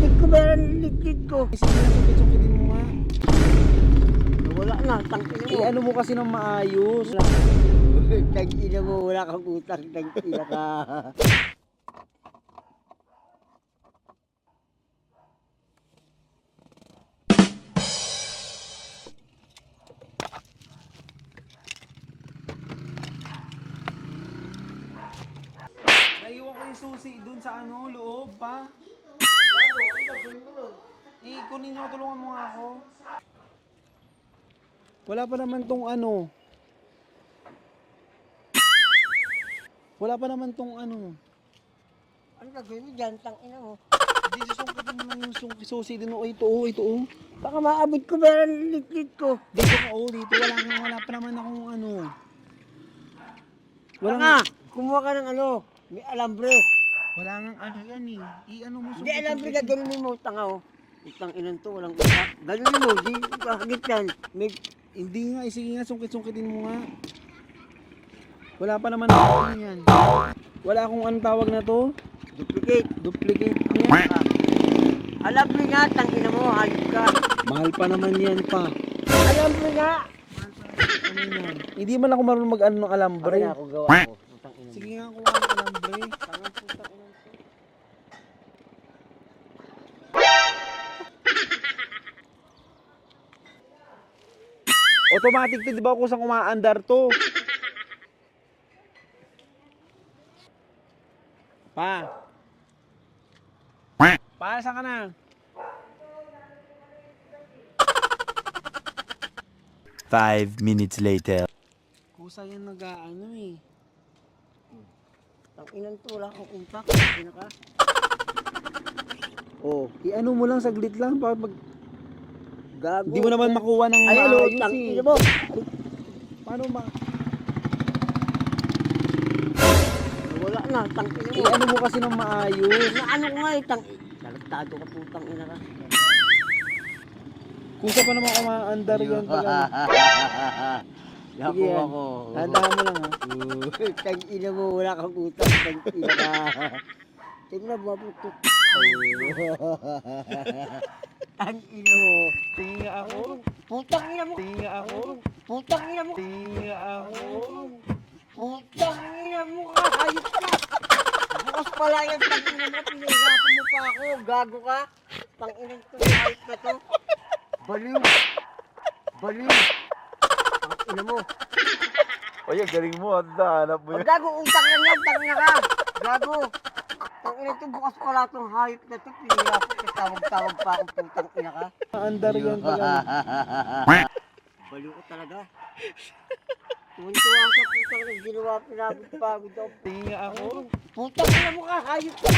maabot ko ba yung ligid ko? Sige na, sungkit-sungkitin mo nga. Wala na, tangina mo. Eh, ano mo kasi ng maayos. Tangina mo, wala kang utang, tangina ka. Naiwan ko yung susi dun sa ano, loob pa. Eh, kunin mo, tulungan mo nga ako. Wala pa naman tong ano. Wala pa naman tong ano. Ano gagawin mo dyan, tangina mo? Hindi, susungkitin mo lang yung sung- susi dun. Oh, ito, oh, ito, oh. Baka maabot ko ba yung ligid ko? Dito ka, oh, dito. Wala, nga- wala pa naman akong ano. Wala nga, kumuha ka ng ano, may alambre. Wala nga ano yan eh. I-ano mo, Hindi alambre ka, ganunin mo, tanga oh. Itang inan to, walang utak. Ganunin mo, di kakagit yan. May Hindi nga, eh, sige nga, sungkit-sungkitin mo nga. Wala pa naman ako ano yan. Wala akong anong tawag na to. duplicate. Duplicate niya. Alambre nga, tangina mo, hayop ka. Mahal pa naman yan pa. Alambre nga. Ano yan? Hindi man ako marunong mag-ano ng alambre. Aray, ako gawa ko. Mo. Sige nga, kuha ng alambre. Automatic to, di ba kung saan umaandar to? Pa. Pa, saan ka na? Five minutes later. Kusa yan nag-ano eh. Tanginan to, wala kang utak. Tangina ka. Oh, i-ano mo lang saglit lang para mag... Gago. Hindi mo naman makuha ng Ay, ano, maayos eh. mo. Paano ma... Wala na, tangina mo. I-ano mo kasi ng maayos. Na ano ko nga eh, tang... Lalagtado ka putang ina ka. Kusa pa naman umaandar yan ano. Yapo Sige yan. ako. Tandaan mo lang ha. Tangina mo, wala kang utang. Tangina ka. Tingnan mo, putok. Tangina mo. Tingin nga ako. Putang ina mo. Tingin nga ako. Putang ina mo. Tingin nga ako. Putang ina mo. Hayop ka. Bukas pala yan. Tangina mo. Pinahirapan mo pa ako. Gago ka. Tangina to. Hayop ka to. Baliw. Baliw. Tangina mo. Oy, galing mo. At hanap mo Pag gago, utang lang yan, tangina ka. Gago. Tangina to, bukas pala itong hayop na to. Pinilapot ka, tawag-tawag pa akong putang ina ka. Umaandar yan ano. Baliw ko talaga. Tuwan-tuwa ka, putang ina, ginawa, pinagod-pagod ako. Tingin nga ako. Putang ina mo ka, hayop ka.